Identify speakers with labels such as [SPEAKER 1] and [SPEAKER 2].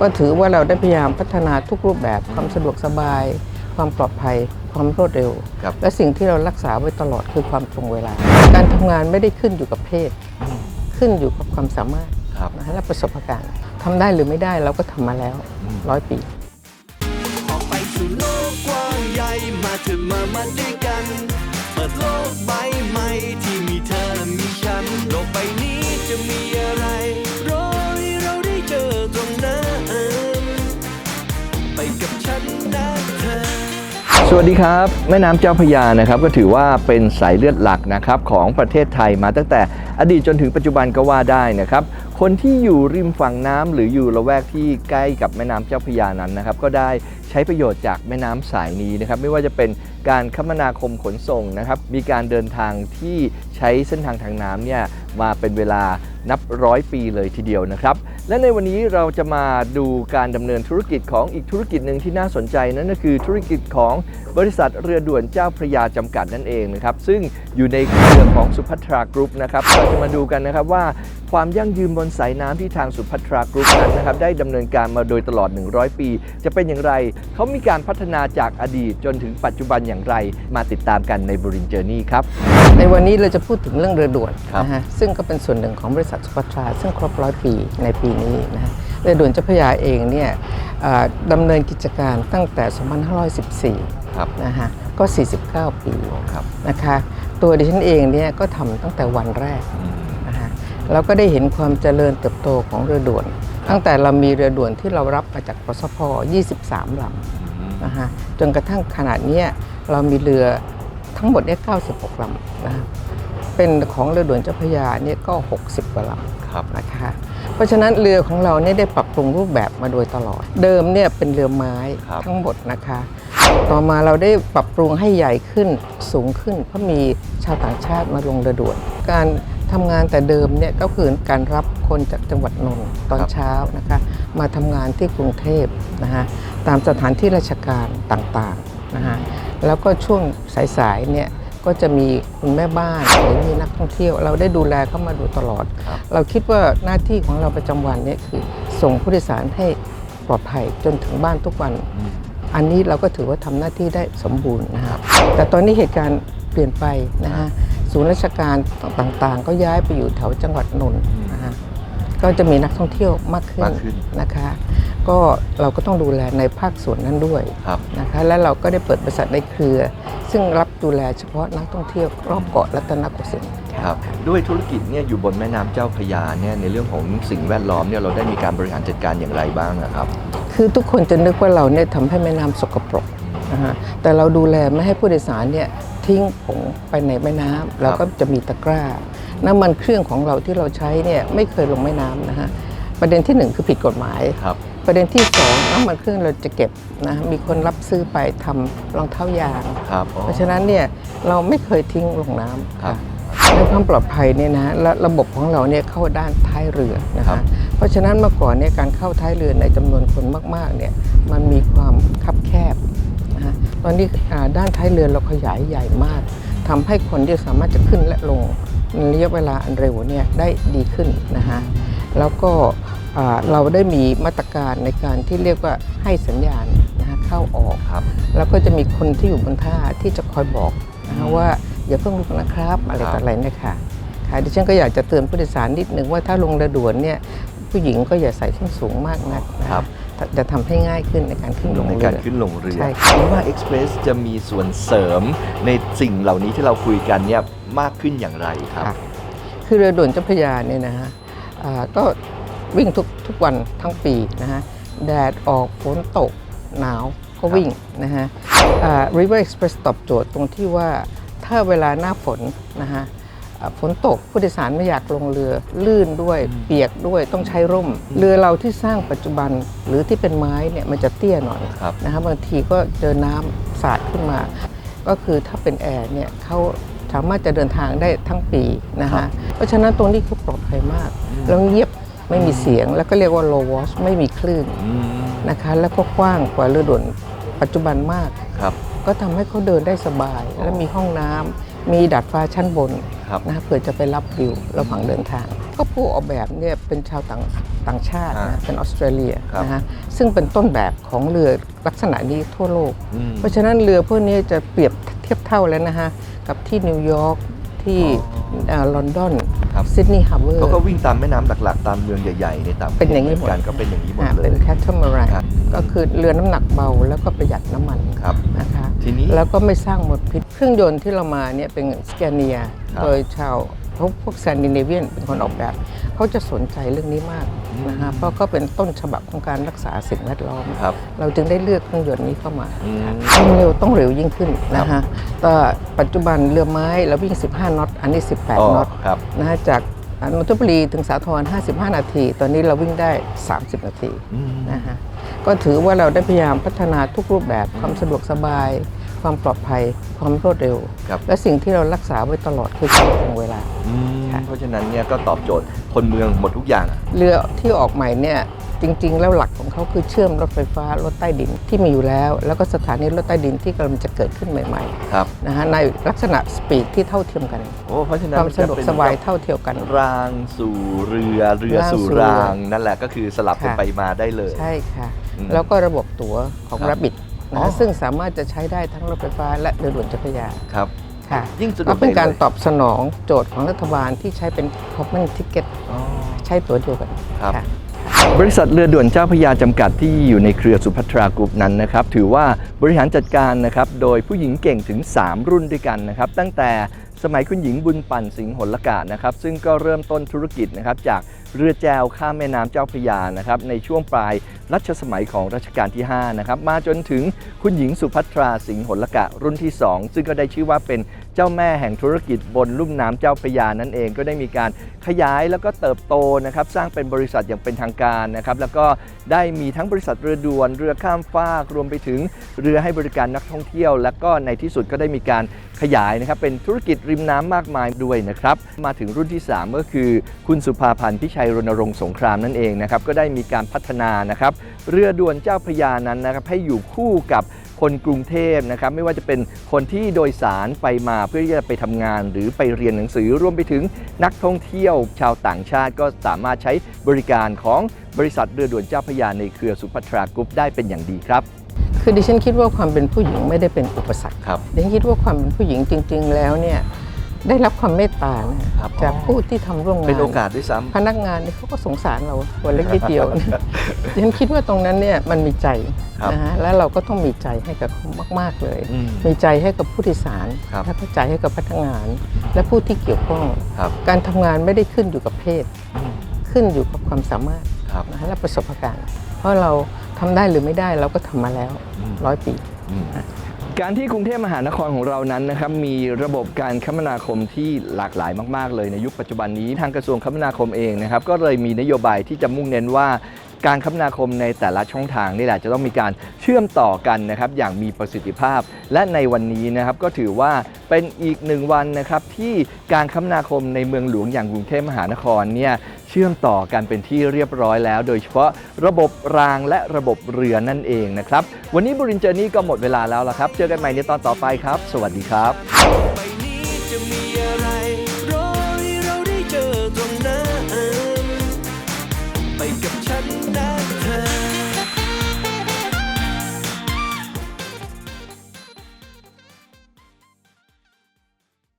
[SPEAKER 1] ก็ถือว่าเราได้พยายามพัฒนาทุกรูปแบบความสะดวกสบาย ความปลอดภัย ความรวดเร็ว
[SPEAKER 2] ครับ
[SPEAKER 1] และสิ่งที่เรารักษาไว้ตลอดคือความตรงเวลา การทำงานไม่ได้ขึ้นอยู่กับเพศขึ้นอยู่กับความสามารถ
[SPEAKER 2] ครับ
[SPEAKER 1] นะฮะและประสบการณ์ทำได้หรือไม่ได้เราก็ทำมาแล้วร้อยปี
[SPEAKER 3] ออกไปสู่โลกกว้างใหญ่มาเถอะมามาด้วยกัน เปิดโลกใบใหม่ที่มีเธอและมีฉัน โลกใบนี้จะมีอะไรรอให้ เจอตรงนั้น ไปกับฉันนะเธอ
[SPEAKER 2] สวัสดีครับแม่น้ำเจ้าพระยานะครับก็ถือว่าเป็นสายเลือดหลักนะครับของประเทศไทยมาตั้งแต่อดีตจนถึงปัจจุบันก็ว่าได้นะครับ คนที่อยู่ริมฝั่งน้ำหรืออยู่ละแวกที่ใกล้กับแม่น้ำเจ้าพระยานั้นนะครับ ก็ได้ใช้ประโยชน์จากแม่น้ำสายนี้นะครับ ไม่ว่าจะเป็นการคมนาคมขนส่งนะครับ มีการเดินทางที่ใช้เส้นทางทางน้ำเนี่ยมาเป็นเวลานับร้อยปีเลยทีเดียวนะครับ และในวันนี้เราจะมาดูการดำเนินธุรกิจของอีกธุรกิจหนึ่งที่น่าสนใจนั่นก็คือธุรกิจของบริษัทเรือด่วนเจ้าพระยาจำกัดนั่นเองนะครับซึ่งอยู่ในเครือของสุภัทรากรุ๊ปนะครับเราจะมาดูกันนะครับว่าความยั่งยืนบนสายน้ำที่ทางสุภัทรากรุ๊ปนั้นนะครับได้ดำเนินการมาโดยตลอด 100 ปี จะเป็นอย่างไร เขามีการพัฒนาจากอดีตจนถึงปัจจุบันอย่างไร มาติดตามกันในบรินเจอร์นี่ครับ
[SPEAKER 1] ในวันนี้เราจะพูดถึงเรื่องเรือด่วน
[SPEAKER 2] ครับ
[SPEAKER 1] นะฮะซึ่งก็เป็นส่วนหนึ่งของบริษัทสุภัทราซึ่งครบร้อยปีในปีนี้นะฮะเรือด่วนเจ้าพระยาเองเนี่ยอ่าดำเนินกิจการตั้งแต่ 2514
[SPEAKER 2] ครับ
[SPEAKER 1] นะฮะก็ 49 ปี
[SPEAKER 2] ครับ
[SPEAKER 1] นะคะตัวดิฉันเองเนี่ยก็ทำตั้งแต่วันแรกนะฮะเราก็ได้เห็นความเจริญเติบโตของเรือด่วน ตั้งแต่เรามีเรือด่วนที่เรารับมาจากปสพ23ลำนะฮะจนกระทั่งขนาดเนี้ยเรามีเรือทั้งหมดเนี่ย96ลำนะฮะ เป็นของเรือด่วนเจ้าพระยาเนี่ยก็ 60กว่าล
[SPEAKER 2] ครับำ
[SPEAKER 1] นะคะเพราะฉะนั้นเรือของเราเนี่ยได้ปรับปรุงรูปแบบมาโดยตลอด เดิมเนี่ยเป็นเรือไม้
[SPEAKER 2] ครับ
[SPEAKER 1] ทั้งหมดนะคะ ต่อมาเราได้ปรับปรุงให้ใหญ่ขึ้นสูงขึ้น เพราะมีชาวต่างชาติมาลงเรือด่วน การทำงานแต่เดิมเนี่ยก็คือการรับคนจากจังหวัดนนท์ตอน
[SPEAKER 2] ครับ
[SPEAKER 1] เช้านะคะ มาทำงานที่กรุงเทพนะฮะตามสถานที่ราชการต่างๆนะฮะแล้วก็ช่วงสายๆเนี่ย ก็จะมีคุณแม่บ้านหรือมีนักท่องเที่ยว เราได้ดูแลเข้ามาดูตลอด
[SPEAKER 2] ครับ
[SPEAKER 1] เราคิดว่าหน้าที่ของเราประจำวันเนี่ยคือ ส่งผู้โดยสารให้ปลอดภัยจนถึงบ้านทุกวัน อันนี้เราก็ถือว่าทำหน้าที่ได้สมบูรณ์นะครับแต่ตอนนี้เหตุการณ์เปลี่ยนไปนะฮะศูนย์ราชการต่างๆ ก็ย้ายไปอยู่แถวจังหวัดนนท์นะฮะก็จะมีนักท่องเที่ยวมากขึ้น
[SPEAKER 2] มากขึ้น
[SPEAKER 1] นะคะ ก็เราก็ต้องดูแลในภาคส่วนนั้นด้วย
[SPEAKER 2] ครับ
[SPEAKER 1] นะคะและเราก็ได้เปิดบริษัทในเครือ ซึ่งรับดูแลเฉพาะนักท่องเที่ยวรอบเกาะรัตนโกสินทร์
[SPEAKER 2] ครับด้วยธุรกิจเนี่ยอยู่บนแม่น้ำเจ้าพระยาเนี่ยในเรื่องของสิ่งแวดล้อมเนี่ยเราได้มีการบริหารจัดการอย่างไรบ้างนะครับ
[SPEAKER 1] คือทุกคนจะนึกว่าเราเนี่ยทำให้แม่น้ำสกปรกนะฮะแต่เราดูแลไม่ให้ผู้โดยสารเนี่ยทิ้งผงไปในแม่น้ำเราก็จะมีตะกร้า น้ำมันเครื่องของเราที่เราใช้เนี่ยไม่เคยลงแม่น้ำนะฮะประเด็นที่หนึ่งคือผิดกฎหมาย
[SPEAKER 2] ครับ
[SPEAKER 1] ประเด็นที่สองน้ำมันเครื่องเราจะเก็บนะมีคนรับซื้อไปทำรองเท้ายาง
[SPEAKER 2] ครับอ๋อ
[SPEAKER 1] เพราะฉะนั้นเนี่ยเราไม่เคยทิ้งลงน้ำ
[SPEAKER 2] ครับ
[SPEAKER 1] ในความปลอดภัยเนี่ยนะและระบบของเราเนี่ยเข้าด้านท้ายเรือนะ
[SPEAKER 2] ครั
[SPEAKER 1] คะ
[SPEAKER 2] บ
[SPEAKER 1] เพราะฉะนั้นเมื่อก่อนเนี่ยการเข้าท้ายเรือในจำนวนคนมากๆเนี่ยมันมีความคับแคบนะฮะตอนนี้อ่าด้านท้ายเรือเราขยายใหญ่มากทำให้คนที่สามารถจะขึ้นและลงในระยะเวลาอันเร็วเนี่ยได้ดีขึ้นนะฮะแล้วก็อ่า เราได้มีมาตรการในการที่เรียกว่าให้สัญญาณนะฮะเข้าออก
[SPEAKER 2] ครับ
[SPEAKER 1] แล้วก็จะมีคนที่อยู่บนท่าที่จะคอยบอกนะคะว่าอย่าเพิ่งลุกนะครับอะไร
[SPEAKER 2] ครับ
[SPEAKER 1] ต่ออะไรเนะคะค่ะดิฉันก็อยากจะเตือนผู้โดยสารนิดนึงว่าถ้าลงเรือด่วนเนี่ยผู้หญิงก็อย่าใส่ส้นสูงมากนักนะครับจะทำให้ง่ายขึ้นในการขึ้นลง
[SPEAKER 2] ใน
[SPEAKER 1] เรื
[SPEAKER 2] การ
[SPEAKER 1] อ
[SPEAKER 2] ขึ้นลงเรือ
[SPEAKER 1] ใช่
[SPEAKER 2] คิดว่า Express จะมีส่วนเสริมในสิ่งเหล่านี้ที่เราคุยกันเนี่ยมากขึ้นอย่างไรครับ
[SPEAKER 1] ค่ะคือเรือด่วนเจ้าพระยาเนี่ยนะฮะอ่าก็ วิ่งทุกทุกวันทั้งปีนะฮะแดดออกฝนตกหนาวก็วิ่งนะฮะอ่า River Express ตอบโจทย์ตรงที่ว่าถ้าเวลาหน้าฝนนะฮะอ่าฝนตกผู้โดยสารไม่อยากลงเรือลื่นด้วยเปียกด้วยต้องใช้ร่ม เรือเราที่สร้างปัจจุบันหรือที่เป็นไม้เนี่ยมันจะเตี้ยหน่อย
[SPEAKER 2] ครับ
[SPEAKER 1] นะฮะบางทีก็เจอน้ำสาดขึ้นมา ก็คือถ้าเป็นแอร์เนี่ยเขาสามารถจะเดินทางได้ทั้งปีนะ
[SPEAKER 2] ครั
[SPEAKER 1] ฮะ
[SPEAKER 2] บ
[SPEAKER 1] เพราะฉะนั้นตรงนี้คือปลอดภัยมากแล้วเงียบ ไม่มีเสียงแล้วก็เรียกว่า low wash ไม่มีคลื่น
[SPEAKER 2] อืม
[SPEAKER 1] นะคะ แล้วก็กว้างกว่าเรือด่วนปัจจุบันมาก
[SPEAKER 2] ครับ
[SPEAKER 1] ก็ทำให้เขาเดินได้สบาย และมีห้องน้ำมีดาดฟ้าชั้นบน
[SPEAKER 2] ครับ
[SPEAKER 1] นะฮะเผื่อจะไปรับวิวระหว่างเดินทาง ก็ผู้ออกแบบเนี่ยเป็นชาวต่างต่างชาติ
[SPEAKER 2] อ่า
[SPEAKER 1] นะเป็นออสเตรเลีย
[SPEAKER 2] ครับ
[SPEAKER 1] นะฮะซึ่งเป็นต้นแบบของเรือลักษณะนี้ทั่วโลก
[SPEAKER 2] อืม
[SPEAKER 1] เพราะฉะนั้นเรือพวกนี้จะเปรียบเทียบเท่าแล้วนะฮะ กับที่นิวยอร์กที่
[SPEAKER 2] อ๋อ
[SPEAKER 1] ลอนดอน
[SPEAKER 2] ครับ
[SPEAKER 1] ซิดนีย์ฮาร์เบอร์
[SPEAKER 2] เขาก็วิ่งตามแม่น้ำหลักๆ ตามเมืองใหญ่ๆในต่างประทศ
[SPEAKER 1] เป็นอย่างนี้หมด
[SPEAKER 2] กันก็เป็นอย่างนี้หมด
[SPEAKER 1] อ่า
[SPEAKER 2] เล
[SPEAKER 1] เป็
[SPEAKER 2] ย
[SPEAKER 1] นแคทเทอร์มารั
[SPEAKER 2] ครับ
[SPEAKER 1] ก็คือเรือน้ำหนักเบาแล้วก็ประหยัดน้ำมัน
[SPEAKER 2] ครับ
[SPEAKER 1] นะคะ
[SPEAKER 2] ทีนี้
[SPEAKER 1] แล้วก็ไม่สร้างมลพิษ เครื่องยนต์ที่เรามาเนี่ยเป็นสแกเนีย
[SPEAKER 2] ครับ
[SPEAKER 1] โดยชาวพวกพวกแซนดิเนเวียนเป็นคนออกแบบ เขาจะสนใจเรื่องนี้มาก นะคะเพราะก็เป็นต้นฉบับของการรักษาสิ่งแวดล้อม
[SPEAKER 2] ครับ
[SPEAKER 1] เราจึงได้เลือกเครื่องยนต์นี้เข้ามา
[SPEAKER 2] อืม
[SPEAKER 1] วิ่งเร็วต้องเร็วยิ่งขึ้นนะคะแต่ปัจจุบันเรือไม้เราวิ่ง 15น็อตอันนี้
[SPEAKER 2] อ๋อ
[SPEAKER 1] 18น็อต
[SPEAKER 2] ครับ
[SPEAKER 1] นะฮะจากนนทบุรีถึงสาทร55 นาที ตอนนี้เราวิ่งได้ 30 นาที
[SPEAKER 2] อืม
[SPEAKER 1] นะฮะก็ถือว่าเราได้พยายามพัฒนาทุกรูปแบบความสะดวกสบาย ความปลอดภัย ความรวดเร็ว
[SPEAKER 2] ครับ
[SPEAKER 1] และสิ่งที่เรารักษาไว้ตลอดคือการตรงเวลา
[SPEAKER 2] อืม
[SPEAKER 1] ค่ะ
[SPEAKER 2] เพราะฉะนั้นเนี่ยก็ตอบโจทย์คนเมืองหมดทุกอย่างอะ
[SPEAKER 1] เรือที่ออกใหม่เนี่ยจริง ๆ แล้วหลักของเขาคือเชื่อมรถไฟฟ้ารถใต้ดินที่มีอยู่แล้ว แล้วก็สถานีรถใต้ดินที่กำลังจะเกิดขึ้นใหม่
[SPEAKER 2] ครับ
[SPEAKER 1] ๆนะฮะในลักษณะสปีดที่เท่าเทียมกัน
[SPEAKER 2] โอ้เพราะฉะนั้น
[SPEAKER 1] ความสะดวกสบายเท่าเทียมกัน
[SPEAKER 2] รางสู่เรือเรือ
[SPEAKER 1] ราง
[SPEAKER 2] สู่
[SPEAKER 1] สู่
[SPEAKER 2] ราง นั่นแหละก็คือสลับกัน
[SPEAKER 1] ค่ะ
[SPEAKER 2] ไปมาได้เลย
[SPEAKER 1] ใช่ค่ะ
[SPEAKER 2] อืม
[SPEAKER 1] แล้วก็ระบบตั๋วของ
[SPEAKER 2] ครับ
[SPEAKER 1] Rabbit นะ
[SPEAKER 2] อ๋
[SPEAKER 1] ฮะ
[SPEAKER 2] อ
[SPEAKER 1] ซึ่งสามารถจะใช้ได้ทั้งรถไฟฟ้าและเรือด่วนเจ้าพระยา
[SPEAKER 2] ครับ
[SPEAKER 1] ค่ะ
[SPEAKER 2] ยิ่งสะดว
[SPEAKER 1] ก็
[SPEAKER 2] ก
[SPEAKER 1] เป็นการ
[SPEAKER 2] ได้เลย
[SPEAKER 1] ตอบสนองโจทย์ของรัฐบาลที่ใช้เป็น common ticket
[SPEAKER 2] อ๋อ
[SPEAKER 1] ใช้ตั๋วเดียวกัน
[SPEAKER 2] ครับ
[SPEAKER 1] ค่ะ
[SPEAKER 2] บริษัทเรือด่วนเจ้าพระยาจำกัดที่อยู่ในเครือสุภัทรากรุ๊ปนั้นนะครับ ถือว่าบริหารจัดการนะครับ โดยผู้หญิงเก่งถึง 3 รุ่นด้วยกันนะครับ ตั้งแต่สมัยคุณหญิงบุญปั่นสิงห์หลกานะครับ ซึ่งก็เริ่มต้นธุรกิจนะครับจาก เรือแจวข้ามแม่น้ำเจ้าพระยานะครับในช่วงปลายรัชสมัยของรัชกาลที่5นะครับมาจนถึงคุณหญิงสุภัทราสิงห์หลกะรุ่นที่ 2 ซึ่งก็ได้ชื่อว่าเป็น จ้าแม่แห่งธุรกิจบนลุ่มน้ำเจ้าพระยานั่นเองก็ได้มีการขยายแล้วก็เติบโตนะครับสร้างเป็นบริษัทอย่างเป็นทางการนะครับแล้วก็ได้มีทั้งบริษัทเรือด่วนเรือข้ามฟากรวมไปถึงเรือให้บริการนักท่องเที่ยว แล้วก็ในที่สุดก็ได้มีการขยายนะครับเป็นธุรกิจริมน้ำมากมายด้วยนะครับมาถึงรุ่นที่ 3 ก็คือ คุณสุภาพันธ์พิชัยรณรงค์สงครามนั่นเองนะครับก็ได้มีการพัฒนานะครับเรือด่วนเจ้าพระยานั้นนะครับให้อยู่คู่กับ คนกรุงเทพนะครับไม่ว่าจะเป็นคนที่โดยสารไปมาเพื่อที่จะไปทำงาน หรือไปเรียนหนังสือรวมไปถึงนักท่องเที่ยวชาวต่างชาติก็สามารถใช้บริการของบริษัทเรือด่วนเจ้าพระยาในเครือสุภัทรากรุ๊ปได้เป็นอย่างดีครับ
[SPEAKER 1] คือดิฉันคิดว่าความเป็นผู้หญิงไม่ได้เป็นอุปสรรค
[SPEAKER 2] ครับ
[SPEAKER 1] ดิฉันคิดว่าความเป็นผู้หญิงจริง ๆ แล้วเนี่ย ได้รับความเมตตานะครับจากผู้ที่ทำร่วมงาน
[SPEAKER 2] เป็นโอกาสด้วยซ้ำ
[SPEAKER 1] พนักงานนี่เขาก็สงสารเราตัวเล็กนิดเดียวดิฉันคิดว่าตรงนั้นเนี่ยมันมีใจ
[SPEAKER 2] ครับ
[SPEAKER 1] นะฮะแล้วเราก็ต้องมีใจให้กับเขามากๆเลย
[SPEAKER 2] อืม
[SPEAKER 1] มีใจให้กับผู้โดยสาร
[SPEAKER 2] ครับ
[SPEAKER 1] และก็ใจให้กับพนักงาน และผู้ที่เกี่ยวข้อง
[SPEAKER 2] ครับ
[SPEAKER 1] การทำงานไม่ได้ขึ้นอยู่กับเพศขึ้นอยู่กับความสามารถ
[SPEAKER 2] ครับ
[SPEAKER 1] นะฮะและประสบการณ์ เพราะเราทำได้หรือไม่ได้เราก็ทำมาแล้ว
[SPEAKER 2] อืม
[SPEAKER 1] ร้อยปี
[SPEAKER 2] การที่กรุงเทพมหานครของเรานั้นนะครับมีระบบการคมนาคมที่หลากหลายมาก ๆ เลยในยุคปัจจุบันนี้ทางกระทรวงคมนาคมเองนะครับก็เลยมีนโยบายที่จะมุ่งเน้นว่าการคมนาคมในแต่ละช่องทางนี่แหละจะต้องมีการเชื่อมต่อกันนะครับอย่างมีประสิทธิภาพ และในวันนี้นะครับก็ถือว่าเป็นอีกหนึ่งวันนะครับที่การคมนาคมในเมืองหลวงอย่างกรุงเทพมหานครเนี่ย เชื่อมต่อกันเป็นที่เรียบร้อยแล้ว โดยเฉพาะระบบรางและระบบเรือนั่นเองนะครับ วันนี้บรินเจอร์นี่ก็หมดเวลาแล้วละครับ เจอกันใหม่ในตอนต่อไปครับ สวัสดีครับ
[SPEAKER 3] ไป